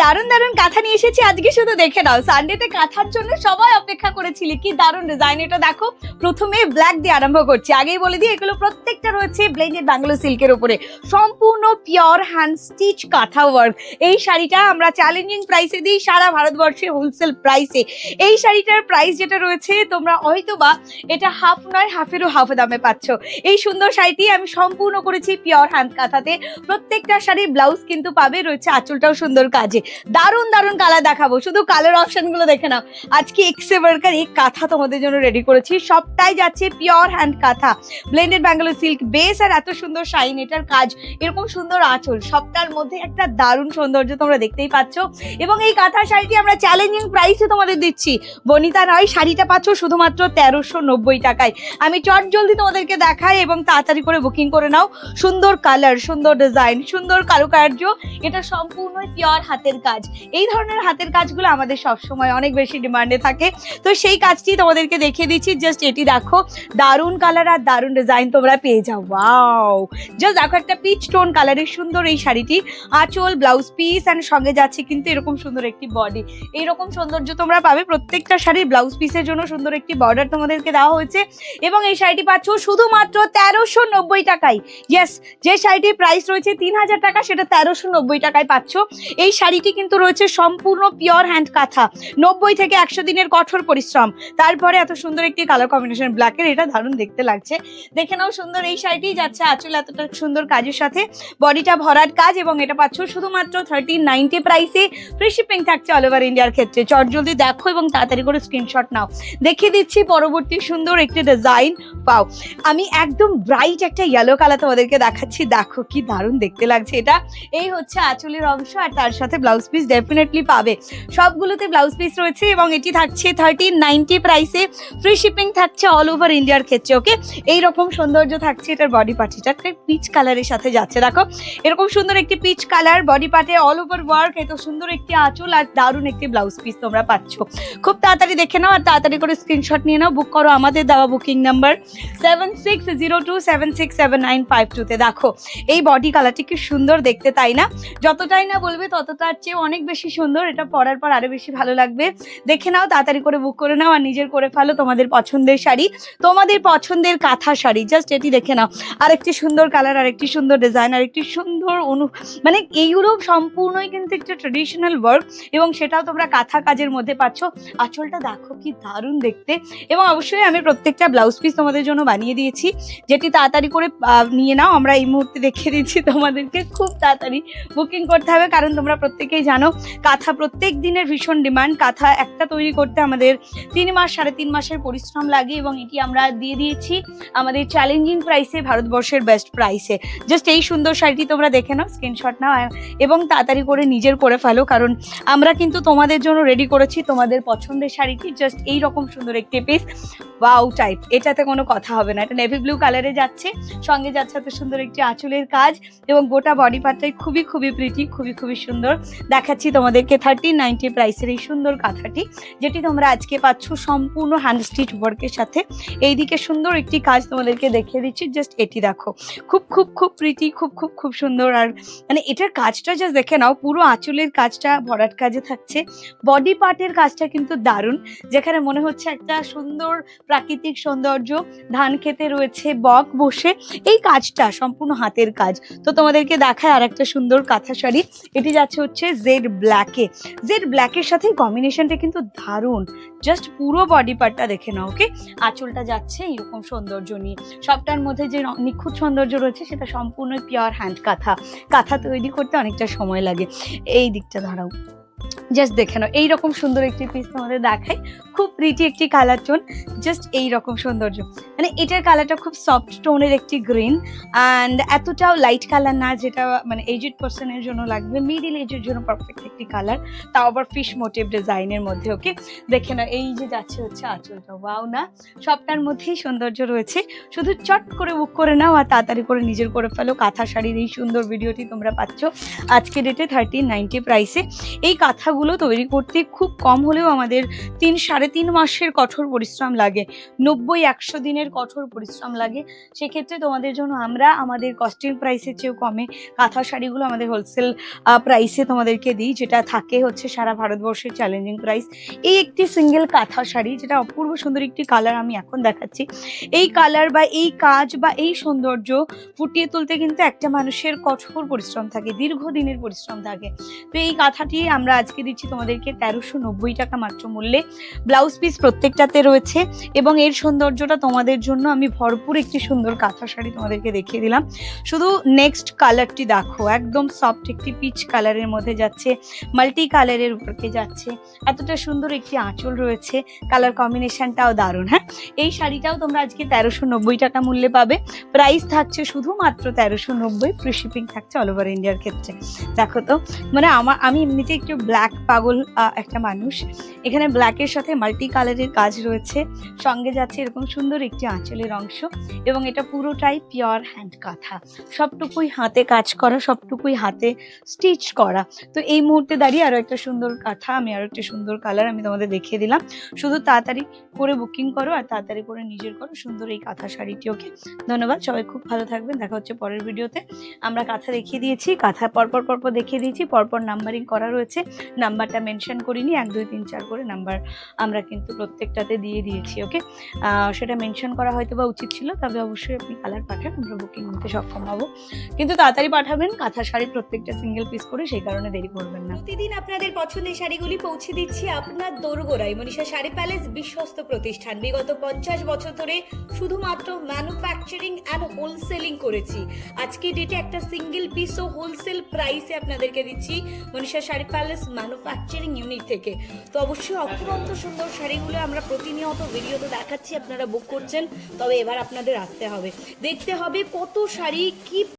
দারুণ দারুণ কাঁথা নিয়ে এসেছি। আজকে শুধু দেখে নাও সানডেতে কাঁথার জন্য সবাই অপেক্ষা করেছিলি। কি দারুণ ডিজাইন এটা দেখো, প্রথমে ব্ল্যাক দিয়ে আরম্ভ করছি। আগেই বলে দিই, এগুলো প্রত্যেকটা রয়েছে ব্লেন্ডেড বাংলো সিল্কের উপরে। সম্পূর্ণ pure hand stitch kantha work এই শাড়িটা আমরা চ্যালেঞ্জিং প্রাইসে দিই সারা ভারতবর্ষে হোলসেল প্রাইসে এই শাড়িটার প্রাইস যেটা রয়েছে, তোমরা হয়তো বা এটা হাফ নয় হাফেরও হাফ দামে পাচ্ছ। এই সুন্দর শাড়িটি আমি সম্পূর্ণ করেছি পিওর হ্যান্ড কাঁথাতে। প্রত্যেকটা শাড়ির ব্লাউজ কিন্তু পাবে, রয়েছে আঁচলটাও সুন্দর কাজে। দারুণ দারুণ কালার দেখাবো। শুধু কালার অপশনগুলো দেখে নাও। আজকে এক্সে ওয়ার্কার এই কাঁথা তোমাদের জন্য রেডি করেছি। সবটাই যাচ্ছে pure hand kantha. Blended Bangalore silk base আর এত সুন্দর শাইন এটার কাজ এরকম সুন্দর আঁচল। সবটার মধ্যে একটা দারুণ সৌন্দর্য তোমরা দেখতেই পাচ্ছ। এবং এই কাঁথা শাড়িটি আমরা চ্যালেঞ্জিং প্রাইসে তোমাদের দিচ্ছি। বনিতা নয় শাড়িটা পাচ্ছ শুধুমাত্র তেরোশো নব্বই টাকায়। আমি চট জলদি তোমাদেরকে দেখাই এবং তাড়াতাড়ি করে বুকিং করে নাও। সুন্দর কালার সুন্দর ডিজাইন সুন্দর কারুকার্য। এটা সম্পূর্ণ পিওর হাতের কাজ। এই ধরনের হাতের কাজগুলো আমাদের সবসময় অনেক বেশি ডিমান্ডে থাকে। তো সেই কাজটি তোমাদেরকে দেখিয়ে দিচ্ছি। জাস্ট এটি দেখো, দারুণ কালার আর দারুণ ডিজাইন তোমরা পেয়ে যাও। ওয়াও জাস্ট দেখো একটা পিচ টোন কালারের সুন্দর এই শাড়িটি। আঁচল ব্লাউজ পিস অ্যান্ড সঙ্গে যাচ্ছে কিন্তু এরকম সুন্দর একটি বডি এইরকম সৌন্দর্য তোমরা পাবে প্রত্যেকটা শাড়ির ব্লাউজ পিসের জন্য সুন্দর একটি বর্ডার তোমাদেরকে দেওয়া হয়েছে। এবং এই শাড়িটি পাচ্ছ শুধুমাত্র তেরোশো নব্বই টাকায়। ইয়েস যে শাড়িটির প্রাইস রয়েছে তিন হাজার টাকা, সেটা তেরোশো নব্বই টাকায় পাচ্ছ। এই শাড়িটি কিন্তু রয়েছে সম্পূর্ণ পিওর হ্যান্ড কাঁথা। নব্বই থেকে একশো দিনের কঠোর পরিশ্রম। তারপরে এত সুন্দর একটি কালার কম্বিনেশন ব্ল্যাকের এটা দারুণ দেখতে লাগছে। দেখে নাও সুন্দর এই শাড়িটি যাচ্ছে আঁচল এতটা সুন্দর কাজের সাথে। বডিটা ভরাট কাজ এবং এটা পাচ্ছ শুধুমাত্র থার্টি নাইনটি প্রাইসে ফ্রি শিপিং থাকছে অল ওভার ইন্ডিয়ার ক্ষেত্রে। চট জলদি দেখো এবং তাড়াতাড়ি করে স্ক্রিনশট নাও। দেখিয়ে দিচ্ছি পরবর্তী সুন্দর একটি ডিজাইন পাও আমি একদম ব্রাইট একটা ইয়েলো কালার তোমাদেরকে দেখাচ্ছি। দেখো কি দারুণ দেখতে লাগছে এটা। এই হচ্ছে আঁচলের অংশ আর তার সাথে ব্লাউজ পিস ডেফিনেটলি পাবে। সবগুলোতে ব্লাউজ পিস রয়েছে এবং এটি থাকছে থার্টি নাইনটি প্রাইসে ফ্রি শিপিং থাকছে অল ওভার ইন্ডিয়ার ক্ষেত্রে ওকে এইরকম সৌন্দর্য থাকছে এটার বডি পার্টিটা একটা পিচ কালারের সাথে যাচ্ছে, দেখো? এরকম সুন্দর একটি পিচ কালার বডি পার্টে অল ওভার ওয়ার্ক এত সুন্দর একটি আঁচল আর দারুণ একটি ব্লাউজ পিস তোমরা পাচ্ছ। খুব তাড়াতাড়ি দেখে নাও আর তাড়াতাড়ি করে স্ক্রিনশট নিয়ে নাও বুক করো আমাদের দেওয়া booking number seven six zero two seven six seven nine five টুতে দেখো, এই বডি কালারটি কি সুন্দর দেখতে, তাই না? যতটাই না বলবে ততটার চেয়ে অনেক বেশি সুন্দর। এটা পরার পর আরও বেশি ভালো লাগবে। দেখে নাও, তাড়াতাড়ি করে বুক করে নাও আর নিজের করে ফেলো তোমাদের পছন্দের শাড়ি। তোমাদের পছন্দের কাঁথা শাড়ি জাস্ট এটি দেখে নাও। আরেকটি সুন্দর কালার আরেকটি সুন্দর ডিজাইন আরেকটি সুন্দর অনু মানে এইগুলো সম্পূর্ণই কিন্তু একটা ট্রেডিশনাল ওয়ার্ক এবং সেটাও তোমরা কাঁথা কাজের মধ্যে পাচ্ছ। আঁচলটা দেখো কি দারুণ দেখতে। এবং অবশ্যই আমি প্রত্যেকটা ব্লাউজ পিস তোমাদের জন্য বানিয়ে দিয়েছি। যেটি তাড়াতাড়ি করে নিয়ে নাও। আমরা এই মুহূর্তে দেখিয়ে দিচ্ছি তোমাদেরকে। খুব তাড়াতাড়ি বুকিং করতে হবে। কারণ তোমরা প্রত্যেকেই জানো, কাঁথা প্রত্যেক দিনের ভীষণ ডিমান্ড। কাঁথা একটা তৈরি করতে আমাদের তিন মাস, সাড়ে তিন মাসের পরিশ্রম লাগে এবং এটি আমরা দিয়ে দিয়েছি আমাদের চ্যালেঞ্জিং প্রাইসে ভারতবর্ষের বেস্ট প্রাইসে জাস্ট এই সুন্দর শাড়িটি তোমরা দেখে নাও স্ক্রিনশট নাও এবং তাড়াতাড়ি করে নিজের করে ফেলো, কারণ আমরা কিন্তু তোমাদের জন্য রেডি করেছি তোমাদের পছন্দের শাড়িটি জাস্ট এই রকম সুন্দর একটি পিস ওয়াও টাইপ এটাতে কোনো কথা হবে না। এটা নেভি ব্লু কালারে যাচ্ছে, সঙ্গে যাচ্ছে এত সুন্দর একটি আঁচলের কাজ এবং গোটা বডি পার্টটাই খুবই খুবই প্রিটি খুবই খুবই সুন্দর। দেখাচ্ছি তোমাদেরকে থার্টি নাইনটি প্রাইসের এই সুন্দর কাঁথাটি, যেটি তোমরা আজকে পাচ্ছ সম্পূর্ণ হ্যান্ড স্টিচ ওয়ার্কের সাথে। এইদিকে সুন্দর একটি কাজ তোমাদেরকে দেখিয়ে দিচ্ছি জাস্ট এটি দেখো। খুব খুব খুব প্রীতি খুব খুব খুব সুন্দর। আর মানে এটার কাজটা জাস্ট দেখে নাও, পুরো আঁচলের কাজটা, ভরাট কাজে থাকছে। বডি পার্টের কাজটা কিন্তু দারুণ, যেখানে মনে হচ্ছে একটা সুন্দর প্রাকৃতিক সৌন্দর্য, ধান খেতে রয়েছে, বক বসে, এই কাজটা, সম্পূর্ণ হাতের কাজ। তো তোমাদেরকে দেখায় আর একটা সুন্দর কাঁথা শাড়ি, এটি যাচ্ছে হচ্ছে জেড ব্ল্যাকে জেড ব্ল্যাকের সাথে কম্বিনেশনটা কিন্তু দারুণ। জাস্ট পুরো বডি পার্টটা দেখে নাও ওকে আঁচলটা যাচ্ছে এইরকম সৌন্দর্য নিয়ে সবটার মধ্যে যে নিখুঁত সৌন্দর্য রয়েছে, সেটা সম্পূর্ণ পিওর হ্যান্ড কাঁথা। কাঁথা তৈরি করতে অনেকটা সময় লাগে। এই দিকটা দাঁড়াও। জাস্ট দেখে নাও। এইরকম সুন্দর একটি পিস তোমাদের দেখাই। খুব প্রিটি একটি কালার টোন জাস্ট এই রকম সৌন্দর্য। মানে এটার কালারটা খুব সফট টোনের একটি গ্রিন অ্যান্ড এতটাও লাইট কালার না যেটা মানে এজেড পার্সনের জন্য লাগবে। মিডিল এজের জন্য পারফেক্ট একটি কালার তাও আবার ফিশ মোটিভ ডিজাইনের মধ্যে ওকে দেখে নাও, এই যে যাচ্ছে হচ্ছে আঁচলটা। ওয়াও না, সবটার মধ্যেই সৌন্দর্য রয়েছে। শুধু চট করে বুক করে নাও আর তাড়াতাড়ি করে নিজের করে ফেলো। কাঁথা শাড়ির এই সুন্দর ভিডিওটি তোমরা পাচ্ছ। আজকে ডেটে থার্টি নাইনটি প্রাইসে এই কাঁথাগুলো তৈরি করতে খুব কম হলেও আমাদের তিন, সাড়ে তিন মাসের কঠোর পরিশ্রম লাগে। নব্বই, একশো দিনের কঠোর পরিশ্রম লাগে। সেক্ষেত্রে তোমাদের জন্য আমরা আমাদের কস্টিং প্রাইসের চেয়েও কমে কাঁথা শাড়িগুলো আমাদের হোলসেল প্রাইসে তোমাদেরকে দিই, যেটা থাকে হচ্ছে সারা ভারতবর্ষের চ্যালেঞ্জিং প্রাইস এই একটি সিঙ্গেল কাঁথা শাড়ি, যেটা অপূর্ব সুন্দর একটি কালার আমি এখন দেখাচ্ছি। এই কালার বা এই কাজ বা এই সৌন্দর্য ফুটিয়ে তুলতে কিন্তু একটা মানুষের কঠোর পরিশ্রম থাকে, দীর্ঘদিনের পরিশ্রম থাকে। তো এই কাঁথাটি আমরা আজকে দিচ্ছি তোমাদেরকে তেরোশো নব্বই টাকা মাত্র মূল্যে। ব্লাউজ পিস প্রত্যেকটাতে রয়েছে এবং এর সৌন্দর্যটা তোমাদের জন্য আমি ভরপুর একটি সুন্দর কাঁথা শাড়ি তোমাদেরকে দেখিয়ে দিলাম। শুধু নেক্সট কালারটি দেখো, একদম সফট একটি পিচ কালারের মধ্যে যাচ্ছে মাল্টি কালারের উপরকে যাচ্ছে। এতটা সুন্দর একটি আঁচল রয়েছে কালার কম্বিনেশনটাও দারুণ হ্যাঁ? এই শাড়িটাও তোমরা আজকে তেরোশো নব্বই টাকা মূল্যে পাবে। প্রাইস থাকছে শুধুমাত্র তেরোশো নব্বই ফ্রি শিপিং থাকছে অল ওভার ইন্ডিয়ার ক্ষেত্রে। দেখো তো মানে আমার আমি এমনিতে একটু ব্ল্যাক পাগল একটা মানুষ। এখানে ব্ল্যাকের সাথে মাল্টি কালারের কাজ রয়েছে। সঙ্গে যাচ্ছে এরকম সুন্দর একটি আঁচলের অংশ এবং এটা পুরোটাই পিওর হ্যান্ড কাঁথা। সবটুকুই হাতে কাজ করা, সবটুকুই হাতে স্টিচ করা। তো এই মুহূর্তে দাঁড়িয়ে আরও একটা সুন্দর কাঁথা, আমি আরও একটা সুন্দর কালার আমি তোমাদের দেখিয়ে দিলাম। শুধু তাড়াতাড়ি করে বুকিং করো আর তাড়াতাড়ি করে নিজের করো সুন্দর এই কাঁথা শাড়িটি ওকে ধন্যবাদ, সবাই খুব ভালো থাকবেন, দেখা হচ্ছে পরের ভিডিওতে আমরা কাঁথা দেখিয়ে দিয়েছি, কাঁথা পরপর পরপর দেখিয়ে দিয়েছি, পরপর নাম্বারিং করা রয়েছে। নাম্বারটা মেনশন করিনি, এক, দুই, তিন, চার করে নাম্বার আমরা কিন্তু প্রত্যেকটাতে দিয়ে দিয়েছি, ওকে? সেটা মেনশন করা হয়তো বা উচিত ছিল, তবে অবশ্যই আপনি কালার পাঠান, আমরা বুকিং নিতে সক্ষম হব। কিন্তু তাড়াতাড়ি পাঠাবেন, কাঁথা শাড়ি প্রত্যেকটা সিঙ্গেল পিস করে সেই কারণে দেরি করবেন না। প্রতিদিন আপনাদের পছন্দের শাড়িগুলি পৌঁছে দিচ্ছি আপনার দোরগোড়ায়, মনীষা শাড়ি প্যালেস বিশ্বস্ত প্রতিষ্ঠান। বিগত পঞ্চাশ বছর ধরে শুধুমাত্র ম্যানুফ্যাকচারিং অ্যান্ড হোলসেলিং করেছি। আজকে ডেটে একটা সিঙ্গেল পিস ও হোলসেল প্রাইসে আপনাদেরকে দিচ্ছি। Manisha Sari palace manufacturing unit থেকে। তো অবশ্যই অত্যন্ত সুন্দর শাড়িগুলো আমরা প্রতিনিয়ত ভিডিওতে দেখাচ্ছি, আপনারা বুক করছেন, তবে এবার আপনাদের আসতে হবে। দেখতে হবে কত শাড়ি, কি